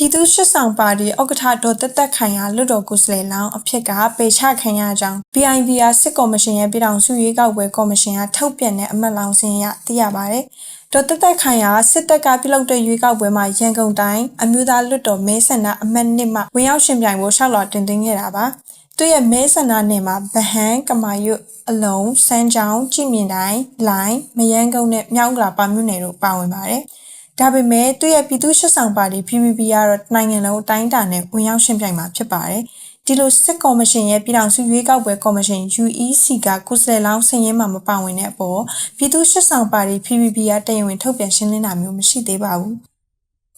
ပြည်သူ့ရှစ်ဆောင်ပါတီဥက္ကဋ္ဌဒေါ်တက်တက်ခိုင်ဟာလွတ်တော်ကိုယ်စားလှယ်လောင်းအဖြစ်ကပေချခံရကြောင်း BIVR စစ်ကော်မရှင်ရဲ့ပြည်ထောင်စုရွေးကောက်ပွဲကော်မရှင်ကထုတ်ပြန်တဲ့အမတ်လောင်းစင်းရသိရပါတယ်။ဒေါ်တက်တက်ခိုင်ဟာစစ်တပ်ကပြုလုပ်တဲ့ရွေးကောက်ပွဲမှာရန်ကုန်တိုင်းအမျိုးသားလွတ်တော်မဲဆန္ဒအမတ်နှစ်မှဝင်ရောက်ရှင်ပြိုင်ဖို့ရှောက်လာတင်သွင်းခဲ့တာပါ။သူရဲ့မဲဆန္ဒနယ်မှာဗဟန်းကမာရွတ်အလုံးစမ်းချောင်းကြည်မြင့်တိုင်းလိုင်းမယန်းကုန်းနဲ့မြောက်ကလာပါမြို့နယ်တို့ပါဝင်ပါတယ်။ ဒါပေမဲ့သူရဲ့ပြည်သူ့ရှစ်ဆောင်ပါတီ PPP ကတော့နိုင်ငံလုံးအတိုင်းအတာနဲ့ဝင်ရောက်ရှင်ပြိုင်မှာဖြစ်ပါတယ်။ဒီလိုစစ်ကော်မရှင်ရဲ့ပြည်ထောင်စုရွေးကောက်ပွဲကော်မရှင် UEC ကကုစလေလောင်းစည်ရင်းမှာမပါဝင်တဲ့အပေါ်ပြည်သူ့ရှစ်ဆောင်ပါတီ PPP ကတရားဝင်ထုတ်ပြန်ရှင်းလင်းတာမျိုးမရှိသေးပါဘူး။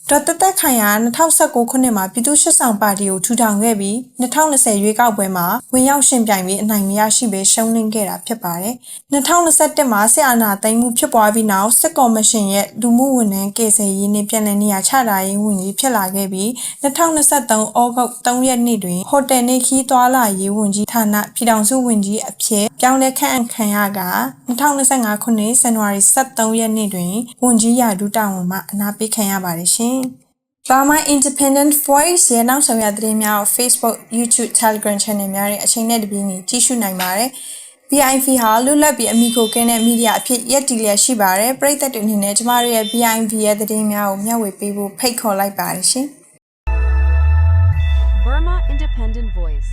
ဒေါ်တက်တက်ခိုင်က2019ခုနှစ်မှာပြည်သူ့ရှစ်ဆောင်ပါတီကိုထူထောင်ခဲ့ပြီး2020ရွေးကောက်ပွဲမှာဝင်ရောက်ရှင်ပြိုင်ပြီးအနိုင်မရရှိဘဲရှုံးနိမ့်ခဲ့တာဖြစ်ပါတယ်။2021မှာစစ်အာဏာသိမ်းမှုဖြစ်ပွားပြီးနောက်စစ်ကော်မရှင်ရဲ့လူမှုဝန်ထမ်းကေဆယ်ရေးနှင့်ပြည်내နေရာချထားရေးဝန်ကြီးဖြစ်လာခဲ့ပြီး2023ဩဂုတ်3ရက်နေ့တွင်ဟိုတယ်နေခီးသွားလာရေးဝန်ကြီးဌာနပြည်ထောင်စုဝန်ကြီးအဖြစ်ပြောင်းလဲခန့်အပ်ခံရက2025ခုနှစ်ဇန်နဝါရီ23ရက်နေ့တွင်ဝန်ကြီးရာထူးတာဝန်မှအနာပေးခံရပါတယ်ရှင်။ Burma Independent Voice ရဲ့နောက်ဆုံးရသတင်းများကို Facebook, YouTube, Telegram Channel များနဲ့အချိန်နဲ့တပြေးညီကြည့်ရှုနိုင်ပါတယ်။ BIV ဟာလွတ်လပ်ပြီးအမိကိုကင်းတဲ့မီဒီယာအဖြစ်ရက်တည်လျက်ရှိပါတယ်။ပရိသတ်တွေအနေနဲ့ကျမတို့ရဲ့ BIV ရဲ့သတင်းများကိုမျှဝေပေးဖို့ဖိတ်ခေါ်လိုက်ပါတယ်ရှင်။ Burma Independent Voice.